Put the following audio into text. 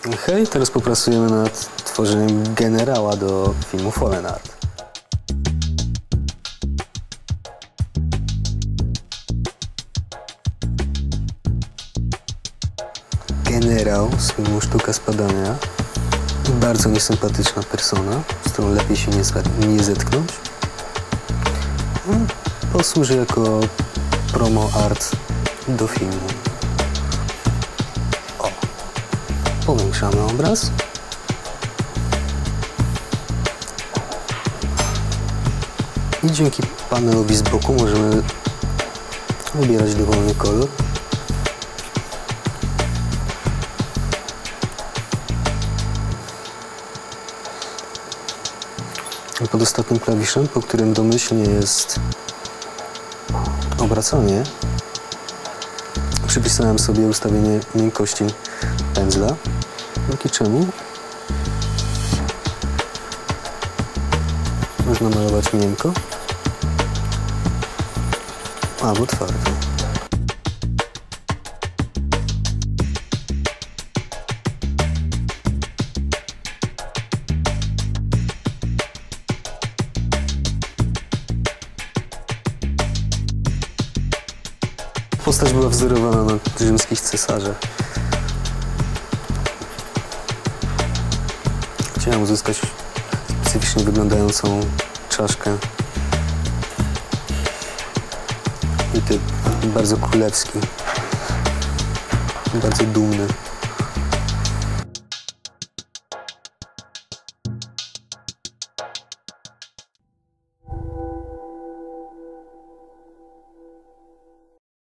Hej, teraz popracujemy nad tworzeniem generała do filmu Fallen Art. Generał z filmu Sztuka Spadania. Bardzo niesympatyczna persona, z którą lepiej się nie, nie zetknąć. No, Posłuży jako promo art do filmu. Powiększamy obraz. I dzięki panelowi z boku możemy wybierać dowolny kolor. I pod ostatnim klawiszem, po którym domyślnie jest obracanie, przypisałem sobie ustawienie miękkości pędzla, dzięki czemu można malować miękko albo twardo. Postać była wzorowana na rzymskich cesarzach. Chciałem uzyskać specyficznie wyglądającą czaszkę. I typ bardzo królewski. Bardzo dumny.